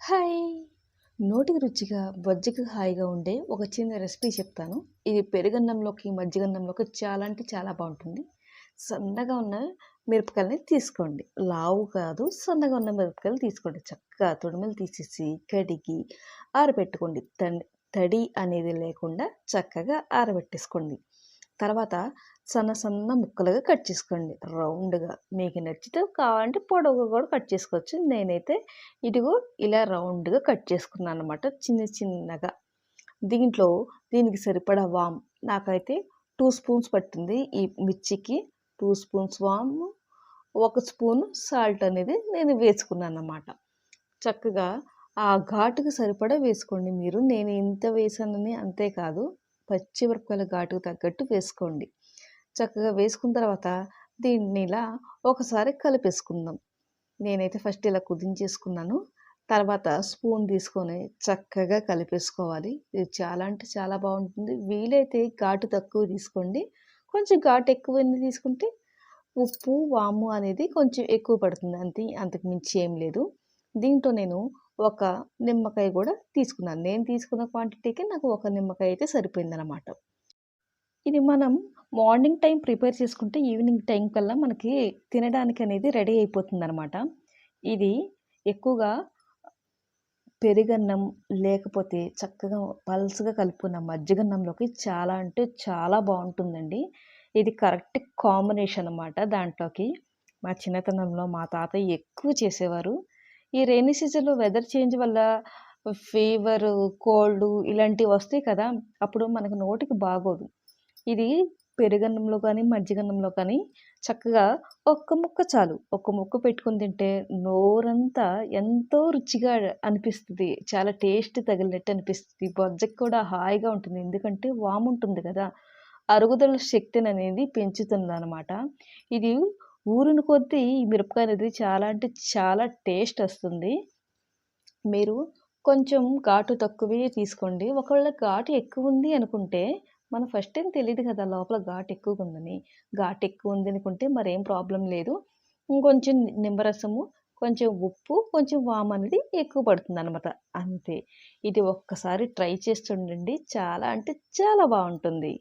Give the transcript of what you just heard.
Hi. నోటికి రుచిగా బొజ్జకి హాయిగా ఉండే ఒక చిన్న రెసిపీ చెప్తాను. ఇది పెరుగన్నంలోకి మజ్జిగన్నంలోకి చాలా అంటే చాలా బాగుంటుంది. సన్నగా ఉన్న మిరపకాయలని తీసుకోండి. లావు కాదు సన్నగా ఉన్న మిరపకాయలు తీసుకోండి. చక్కగా తొడిమలు తీసేసి కడిగి ఆరబెట్టుకోండి. తడి తడి అనేది లేకుండా చక్కగా ఆరబెట్టేసుకోండి. తర్వాత సన్న సన్న ముక్కలుగా కట్ చేసుకోండి. రౌండ్గా. మీకు నచ్చితే కావాలంటే పొడవుగా కూడా కట్ చేసుకోవచ్చు. నేనైతే ఇదిగో ఇలా రౌండ్గా కట్ చేసుకున్నాను అనమాట చిన్న చిన్నగా. దీంట్లో దీనికి సరిపడా వామ్ నాకైతే టూ స్పూన్స్ పట్టింది. ఈ మిర్చికి టూ స్పూన్స్ వామ్ ఒక స్పూన్ సాల్ట్ అనేది నేను వేసుకున్నాను అన్నమాట. చక్కగా ఆ ఘాటుకు సరిపడా వేసుకోండి మీరు. నేను ఇంత వేసానని అంతేకాదు పచ్చిమిరపకాయల ఘాటుకు తగ్గట్టు వేసుకోండి. చక్కగా వేసుకున్న తర్వాత దీన్ని ఇలా ఒకసారి కలిపేసుకుందాం. నేనైతే ఫస్ట్ ఇలా కుదించేసుకున్నాను. తర్వాత స్పూన్ తీసుకొని చక్కగా కలిపేసుకోవాలి. ఇది చాలా అంటే చాలా బాగుంటుంది. వీలైతే ఘాటు తక్కువ తీసుకోండి. కొంచెం ఘాటు ఎక్కువ తీసుకుంటే ఉప్పు వాము అనేది కొంచెం ఎక్కువ పడుతుంది. అంతే అంతకు మించి ఏం లేదు. దీంట్లో నేను ఒక నిమ్మకాయ కూడా తీసుకున్నాను. నేను తీసుకున్న క్వాంటిటీకి నాకు ఒక నిమ్మకాయ అయితే సరిపోయిందనమాట ఇది మనం మార్నింగ్ టైం ప్రిపేర్ చేసుకుంటే ఈవినింగ్ టైం కల్లా మనకి తినడానికి అనేది రెడీ అయిపోతుంది అనమాట ఇది ఎక్కువగా పెరుగన్నం లేకపోతే చక్కగా పల్స్గా కలుపుకున్న మజ్జిగన్నంలోకి చాలా అంటే చాలా బాగుంటుందండి. ఇది కరెక్ట్ కాంబినేషన్ అనమాట దాంట్లోకి. మా చిన్నతనంలో మా తాతయ్య ఎక్కువ చేసేవారు. ఈ రైనీ సీజన్లో వెదర్ చేంజ్ వల్ల ఫీవర్ కోల్డ్ ఇలాంటివి వస్తాయి కదా అప్పుడు మనకు నోటికి బాగోదు. ఇది పెరుగన్నంలో కానీ మజ్జిగన్నంలో కానీ చక్కగా ఒక్క ముక్క చాలు. ఒక్క ముక్క పెట్టుకుని తింటే నోరంతా ఎంతో రుచిగా అనిపిస్తుంది. చాలా టేస్ట్ తగిలినట్టు అనిపిస్తుంది. బొజ్జకి కూడా హాయిగా ఉంటుంది. ఎందుకంటే వాము ఉంటుంది కదా అరుగుదల శక్తిని అనేది పెంచుతుంది అనమాట ఇది ఊరిన కొద్దీ ఈ మిరపకాయ అనేది చాలా అంటే చాలా టేస్ట్ వస్తుంది. మీరు కొంచెం ఘాటు తక్కువే తీసుకోండి. ఒకవేళ ఘాటు ఎక్కువ ఉంది అనుకుంటే మనం ఫస్ట్ టైం తెలియదు కదా లోపల ఘాటు ఎక్కువగా ఉందని. ఘాటు ఎక్కువ ఉంది అనుకుంటే మరేం ప్రాబ్లం లేదు. ఇంకొంచెం నిమ్మరసము కొంచెం ఉప్పు కొంచెం వామ్ అనేది ఎక్కువ పడుతుంది అనమాట అంతే. ఇది ఒక్కసారి ట్రై చేస్తుండండి చాలా అంటే చాలా బాగుంటుంది.